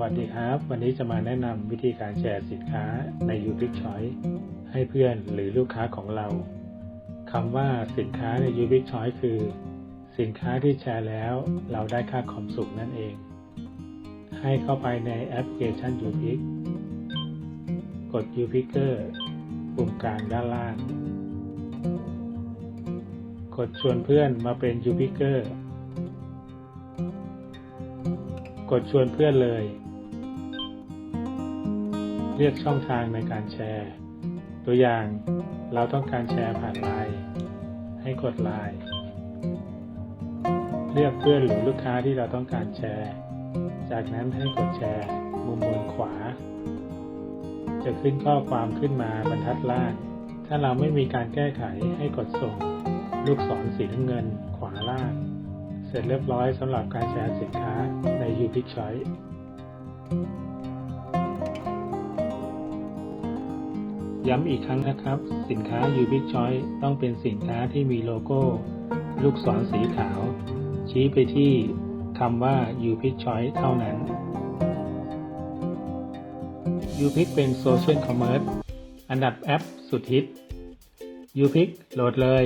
วัสดีครับ วันนี้จะมาแนะนำวิธีการแชร์สินค้าใน u p i c Choice ให้เพื่อนหรือลูกค้าของเราคำว่าสินค้าใน u p i c Choice คือ สินค้าที่แชร์แล้วเราได้ค่าคอมสุขนั่นเอง ให้เข้าไปในแอปพลิเคชัน u p i c กด u p i c e r ปุ่มกลางด้านล่าง กดชวนเพื่อนมาเป็น u p i c e r กดชวนเพื่อนเลย เลือกช่องทางในการแชร์ ตัวอย่างเราต้องการแชร์ผ่านไลน์ให้กดไลน์เลือกเพื่อนหรือลูกค้าที่เราต้องการแชร์ จากนั้นให้กดแชร์ มุมบนขวา จะขึ้นข้อความขึ้นมาบรรทัดล่าง ถ้าเราไม่มีการแก้ไขให้กดส่ง ลูกศรสีน้ำเงินขวาล่าง เสร็จเรียบร้อยสำหรับการแชร์สินค้าใน u p i c Choice ย้ำอีกครั้งนะครับ สินค้า u p i c Choice ต้องเป็นสินค้าที่มีโลโก้ ลูกศรสีขาว ชี้ไปที่คำว่า u p i c Choice เท่านั้น u p i c เป็นโซเชียลคอมเมอร์สอันดับแอปสุดฮิต u p i c โหลดเลย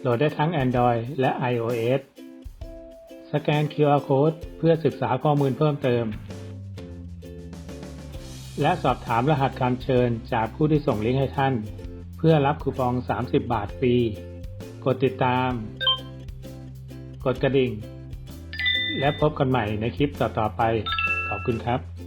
โหลดได้ทั้ง Android และ iOS สแกน QR Code เพื่อศึกษาข้อมูลเพิ่มเติม และสอบถามรหัสการเชิญจากผู้ที่ส่งลิงก์ให้ท่าน เพื่อรับคูปอง 30 บาทฟรี กดติดตาม กดกระดิ่ง และพบกันใหม่ในคลิปต่อๆไป ขอบคุณครับ